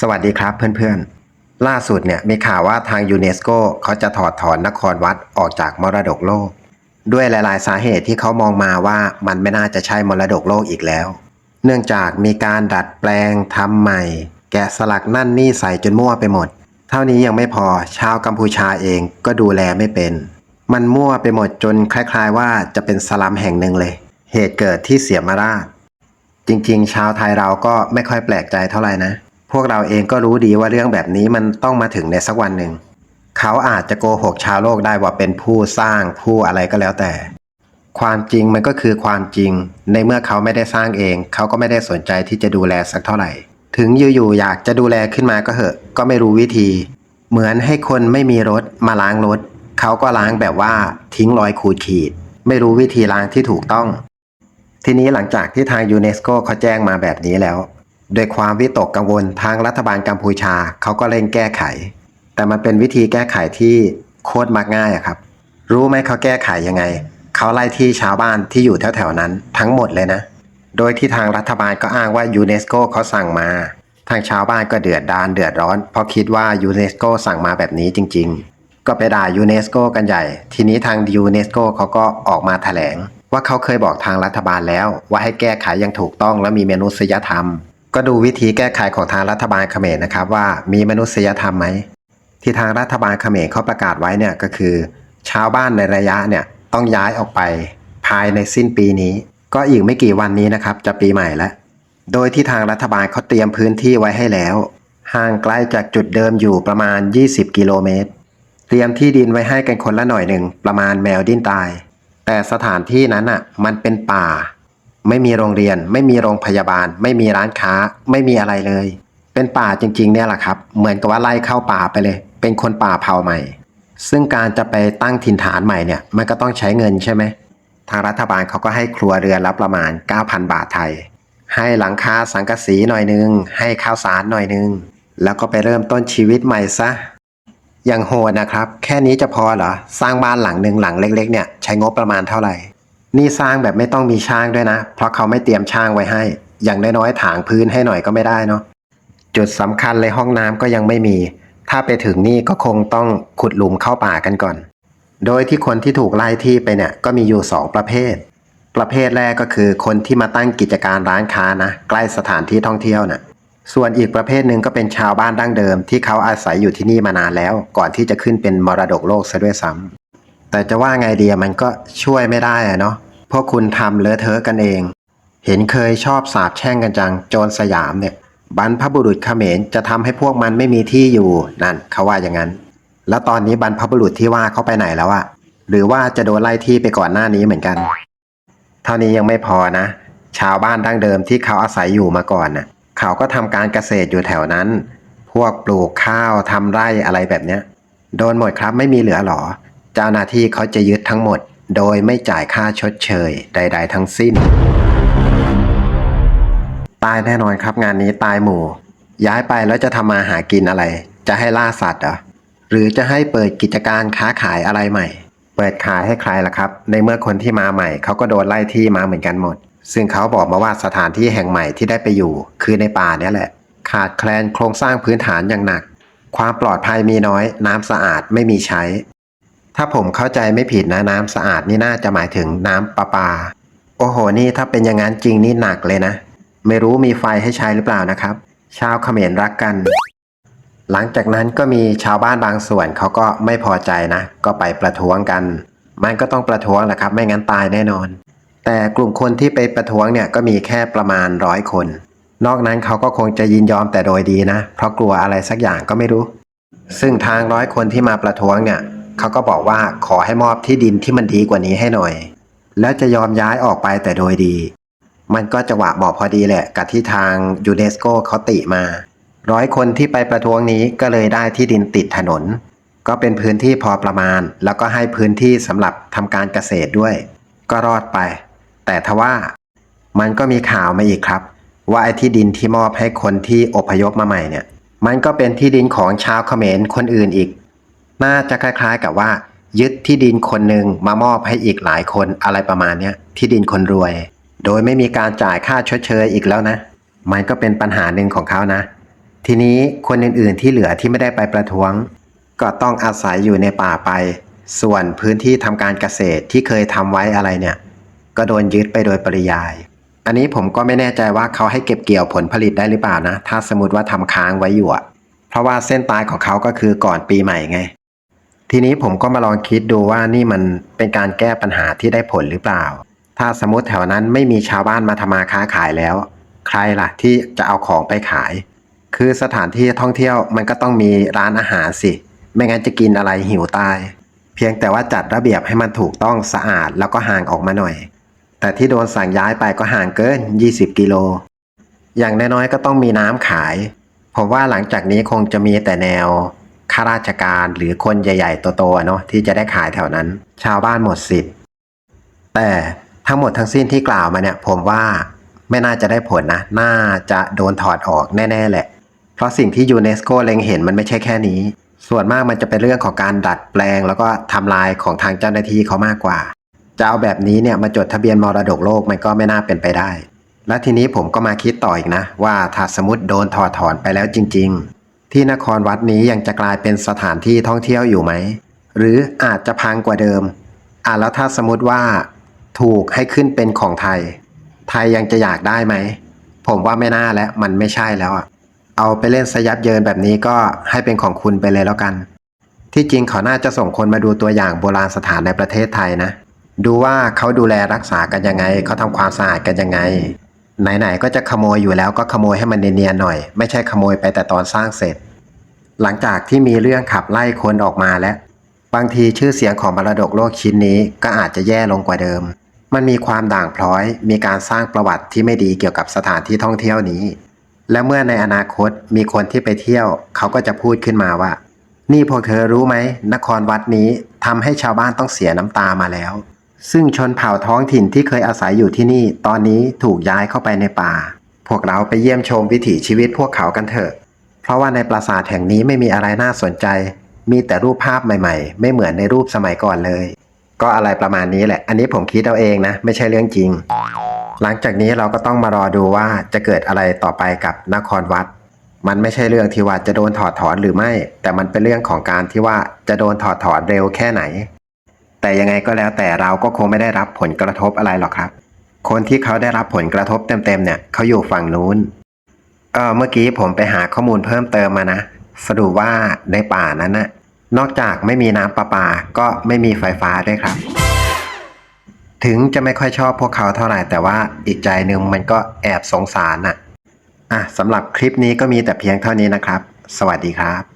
สวัสดีครับเพื่อนๆ ล่าสุดเนี่ยมีข่าวว่าทางยูเนสโกเขาจะถอดถอนนครวัดออกจากมรดกโลก ด้วยหลายๆ สาเหตุที่เขามองมาว่ามันไม่น่าจะใช่มรดกโลกอีกแล้ว เนื่องจากมีการดัดแปลงทำใหม่ แกะสลักนั่นนี่ใส่จนมั่วไปหมด เท่านี้ยังไม่พอชาวกัมพูชาเองก็ดูแลไม่เป็น มันมั่วไปหมดจนคล้าย ๆ ว่าจะเป็นสลัมแห่งหนึ่งเลย เหตุเกิดที่เสียมาราชจริงๆ ชาวไทยเราก็ไม่ค่อยแปลกใจเท่าไหร่นะ พวกเราเองก็รู้ดีว่าเรื่องแบบนี้มันต้องมาถึงในสักวันหนึ่ง เขาอาจจะโกหกชาวโลกได้ว่าเป็นผู้สร้างผู้อะไรก็แล้วแต่ ความจริงมันก็คือความจริง ในเมื่อเขาไม่ได้สร้างเอง เขาก็ไม่ได้สนใจที่จะดูแลสักเท่าไหร่ ถึงอยู่ๆอยากจะดูแลขึ้นมาก็เหอะ ก็ไม่รู้วิธี เหมือนให้คนไม่มีรถมาล้างรถ เขาก็ล้างแบบว่าทิ้งรอยขูดขีด ไม่รู้วิธีล้างที่ถูกต้องทีนี้หลังจากที่ทางยูเนสโกเขาแจ้งมาแบบนี้แล้ว ด้วยความวิตกกังวลทางรัฐบาลกัมพูชาเขาก็เร่งแก้ไข แต่มันเป็นวิธีแก้ไขที่โคตรมักง่ายอะครับ รู้ไหมเขาแก้ไขยังไง เขาไล่ที่ชาวบ้านที่อยู่แถวๆนั้นทั้งหมดเลยนะ โดยที่ทางรัฐบาลก็อ้างว่ายูเนสโกเขาสั่งมา ทางชาวบ้านก็เดือดดานเดือดร้อน เพราะคิดว่ายูเนสโกสั่งมาแบบนี้จริง ๆ ก็ไปด่ายูเนสโกกันใหญ่ ทีนี้ทางยูเนสโกเขาก็ออกมาแถลง ว่าเขาเคยบอกทางรัฐบาลแล้วว่าให้แก้ไขอย่างถูกต้องและมีมนุษยธรรม ก็ดูวิธีแก้ไขของทางรัฐบาลเขมรนะครับว่ามีมนุษยธรรมไหมที่ทางรัฐบาลเขมรเขาประกาศไว้เนี่ยก็คือ ชาวบ้านในระยะเนี่ยต้องย้ายออกไปภายในสิ้นปีนี้ ก็อีกไม่กี่วันนี้นะครับจะปีใหม่แล้วโดยที่ทางรัฐบาลเขาเตรียมพื้นที่ไว้ให้แล้ว ห่างไกลจากจุดเดิมอยู่ประมาณ 20 กิโลเมตร เตรียมที่ดินไว้ให้กันคนละหน่อยหนึ่งประมาณแมวดิ้นตาย แต่สถานที่นั้นอะมันเป็นป่า ไม่มีโรงเรียน ไม่มีโรงพยาบาล ไม่มีร้านค้า ไม่มีอะไรเลย เป็นป่าจริงๆเนี่ยแหละครับ เหมือนกับว่าไล่เข้าป่าไปเลย เป็นคนป่าเผ่าใหม่ ซึ่งการจะไปตั้งถิ่นฐานใหม่เนี่ยมันก็ต้องใช้เงินใช่ไหมทางรัฐบาลเขาก็ให้ครัวเรือนละประมาณ 9,000 บาทไทย ให้หลังคาสังกะสีหน่อยนึง ให้ข้าวสารหน่อยนึง แล้วก็ไปเริ่มต้นชีวิตใหม่ซะ อย่างโหดนะครับ แค่นี้จะพอเหรอ สร้างบ้านหลังหนึ่งหลังเล็ก ๆ เนี่ยใช้งบประมาณเท่าไหร่ นี่สร้างแบบไม่ต้องมีช่างด้วยนะ เพราะเขาไม่เตรียมช่างไว้ให้ อย่างน้อยๆถางพื้นให้หน่อยก็ไม่ได้เนาะ จุดสำคัญเลยห้องน้ำก็ยังไม่มี ถ้าไปถึงนี่ก็คงต้องขุดหลุมเข้าป่ากันก่อน โดยที่คนที่ถูกไล่ที่ไปเนี่ยก็มีอยู่สองประเภท ประเภทแรกก็คือคนที่มาตั้งกิจการร้านค้านะใกล้สถานที่ท่องเที่ยวน่ะ ส่วนอีกประเภทหนึ่งก็เป็นชาวบ้านดั้งเดิม ที่เขาอาศัยอยู่ที่นี่มานานแล้ว ก่อนที่จะขึ้นเป็นมรดกโลกซะด้วยซ้ำ แต่จะว่าไงดีมันก็ช่วยไม่ได้อะเนาะพราะคุณทำเลอะเทอะกันเอง เห็นเคยชอบสาบแช่งกันจังโจรสยามเนี่ยบรรพบุรุษเขมรจะทำให้พวกมันไม่มีที่อยู่นั่นเขาว่าอย่างนั้น แล้วตอนนี้บรรพบุรุษที่ว่าเขาไปไหนแล้วอะหรือว่าจะโดนไล่ที่ไปก่อนหน้านี้เหมือนกัน เท่านี้ยังไม่พอนะ ชาวบ้านดั้งเดิมที่เขาอาศัยอยู่มาก่อนน่ะเขาก็ทำการเกษตรอยู่แถวนั้น พวกปลูกข้าวทำไร่อะไรแบบเนี้ยโดนหมดครับไม่มีเหลือหรอ เจ้าหน้าที่เขาจะยึดทั้งหมด โดยไม่จ่ายค่าชดเชย ใด ๆ ทั้งสิ้น ตายแน่นอนครับงานนี้ตายหมู่ ย้ายไปแล้วจะทำมาหากินอะไร จะให้ล่าสัตว์เหรอหรือจะให้เปิดกิจการค้าขายอะไรใหม่ เปิดขายให้ใครล่ะครับ ในเมื่อคนที่มาใหม่เขาก็โดนไล่ที่มาเหมือนกันหมด ซึ่งเขาบอกมาว่าสถานที่แห่งใหม่ที่ได้ไปอยู่ คือในป่าเนี่ยแหละ ขาดแคลนโครงสร้างพื้นฐานอย่างหนัก ความปลอดภัยมีน้อย น้ำสะอาดไม่มีใช้ ถ้าผมเข้าใจไม่ผิดนะน้ำสะอาดนี่น่าจะหมายถึงน้ำประปา โอ้โหนี่ถ้าเป็นอย่างนั้นจริงนี่หนักเลยนะ ไม่รู้มีไฟให้ใช้หรือเปล่านะครับ ชาวเขมรรักกัน หลังจากนั้นก็มีชาวบ้านบางส่วนเขาก็ไม่พอใจนะ ก็ไปประท้วงกัน มันก็ต้องประท้วงแหละครับ ไม่งั้นตายแน่นอน แต่กลุ่มคนที่ไปประท้วงเนี่ยก็มีแค่ประมาณร้อยคน นอกนั้นเขาก็คงจะยินยอมแต่โดยดีนะ เพราะกลัวอะไรสักอย่างก็ไม่รู้ ซึ่งทางร้อยคนที่มาประท้วงเนี่ย เขาก็บอกว่าขอให้มอบที่ดินที่มันดีกว่านี้ให้หน่อย แล้วจะยอมย้ายออกไปแต่โดยดี มันก็จังหวะเหมาะพอดีแหละ กับที่ทางยูเนสโกเขาติมา ร้อยคนที่ไปประท้วงนี้ก็เลยได้ที่ดินติดถนน ก็เป็นพื้นที่พอประมาณ แล้วก็ให้พื้นที่สำหรับทำการเกษตรด้วย ก็รอดไป แต่ทว่ามันก็มีข่าวมาอีกครับ ว่าไอ้ที่ดินที่มอบให้คนที่อพยพมาใหม่เนี่ย มันก็เป็นที่ดินของชาวเขมรคนอื่นอีก น่าจะคล้าย ๆ กับว่า ยึดที่ดินคนหนึ่งมามอบให้อีกหลายคนอะไรประมาณเนี้ยที่ดินคนรวย โดยไม่มีการจ่ายค่าชดเชยอีกแล้วนะ มันก็เป็นปัญหาหนึ่งของเขานะ ทีนี้คนอื่นๆที่เหลือที่ไม่ได้ไปประท้วง ก็ต้องอาศัยอยู่ในป่าไป ส่วนพื้นที่ทำการเกษตรที่เคยทำไว้อะไรเนี่ย ก็โดนยึดไปโดยปริยาย อันนี้ผมก็ไม่แน่ใจว่าเขาให้เก็บเกี่ยวผลผลิตได้หรือเปล่านะ ถ้าสมมติว่าทำค้างไว้อยู่อะเพราะว่าเส้นตายของเขาก็คือก่อนปีใหม่ไง ทีนี้ผมก็มาลองคิดดูว่านี่มันเป็นการแก้ปัญหาที่ได้ผลหรือเปล่า ถ้าสมมติแถวนั้นไม่มีชาวบ้านมาทำมาค้าขายแล้ว ใครล่ะที่จะเอาของไปขาย คือสถานที่ท่องเที่ยวมันก็ต้องมีร้านอาหารสิ ไม่งั้นจะกินอะไรหิวตาย เพียงแต่ว่าจัดระเบียบให้มันถูกต้องสะอาดแล้วก็ห่างออกมาหน่อย แต่ที่โดนสั่งย้ายไปก็ห่างเกิน 20 กิโล อย่างน้อยๆก็ต้องมีน้ำขาย ผมว่าหลังจากนี้คงจะมีแต่แนว ข้าราชการหรือคนใหญ่ๆโตๆเนาะที่จะได้ขายแถวนั้น ชาวบ้านหมดสิทธิ์แต่ทั้งหมดทั้งสิ้นที่กล่าวมาเนี่ย ผมว่าไม่น่าจะได้ผลนะ น่าจะโดนถอดออกแน่ ๆ แหละ เพราะสิ่งที่ยูเนสโกเล็งเห็นมันไม่ใช่แค่นี้ ส่วนมากมันจะเป็นเรื่องของการดัดแปลง แล้วก็ทำลายของทางเจ้าหน้าที่เขามากกว่าจะเอาแบบนี้เนี่ยมาจดทะเบียนมรดกโลกมันก็ไม่น่าเป็นไปได้ และทีนี้ผมก็มาคิดต่ออีกนะ ว่าถ้าสมมติโดนถอดถอนไปแล้วจริง ๆ ที่นครวัดนี้ยังจะกลายเป็นสถานที่ท่องเที่ยวอยู่ไหม หรืออาจจะพังกว่าเดิม อะแล้วถ้าสมมติว่า ถูกให้ขึ้นเป็นของไทย ไทยยังจะอยากได้ไหม ผมว่าไม่น่าแล้วมันไม่ใช่แล้วอะ เอาไปเล่นสยับเยินแบบนี้ก็ให้เป็นของคุณไปเลยแล้วกัน ที่จริงเขาน่าจะส่งคนมาดูตัวอย่างโบราณสถานในประเทศไทยนะ ดูว่าเขาดูแลรักษากันยังไง เขาทำความสะอาดกันยังไง ไหนๆก็จะขโมยอยู่แล้วก็ขโมยให้มันเนียนๆหน่อย ไม่ใช่ขโมยไปแต่ตอนสร้างเสร็จ หลังจากที่มีเรื่องขับไล่คนออกมาแล้ว บางทีชื่อเสียงของมรดกโลกชิ้นนี้ก็อาจจะแย่ลงกว่าเดิม มันมีความด่างพร้อย มีการสร้างประวัติที่ไม่ดีเกี่ยวกับสถานที่ท่องเที่ยวนี้ และเมื่อในอนาคตมีคนที่ไปเที่ยว เขาก็จะพูดขึ้นมาว่า นี่พวกเธอรู้ไหมนครวัดนี้ทำให้ชาวบ้านต้องเสียน้ำตามาแล้ว ซึ่งชนเผ่าท้องถิ่นที่เคยอาศัยอยู่ที่นี่ ตอนนี้ถูกย้ายเข้าไปในป่า พวกเราไปเยี่ยมชมวิถีชีวิตพวกเขากันเถอะ เพราะว่าในปราสาทแห่งนี้ไม่มีอะไรน่าสนใจ มีแต่รูปภาพใหม่ๆ ไม่เหมือนในรูปสมัยก่อนเลย ก็อะไรประมาณนี้แหละ อันนี้ผมคิดเอาเองนะ ไม่ใช่เรื่องจริง หลังจากนี้เราก็ต้องมารอดูว่าจะเกิดอะไรต่อไปกับนครวัด มันไม่ใช่เรื่องที่ว่าจะโดนถอดถอนหรือไม่ แต่มันเป็นเรื่องของการที่ว่าจะโดนถอดถอนเร็วแค่ไหน แต่ยังไงก็แล้วแต่เราก็คงไม่ได้รับผลกระทบอะไรหรอกครับ คนที่เขาได้รับผลกระทบเต็มๆเนี่ยเขาอยู่ฝั่งนู้นเออเมื่อกี้ผมไปหาข้อมูลเพิ่มเติมมานะสรุปว่าในป่านั้นน่ะนอกจากไม่มีน้ำประปาก็ไม่มีไฟฟ้าด้วยครับ ถึงจะไม่ค่อยชอบพวกเขาเท่าไหร่แต่ว่าอีกใจหนึ่งมันก็แอบสงสารน่ะอะสำหรับคลิปนี้ก็มีแต่เพียงเท่านี้นะครับ สวัสดีครับ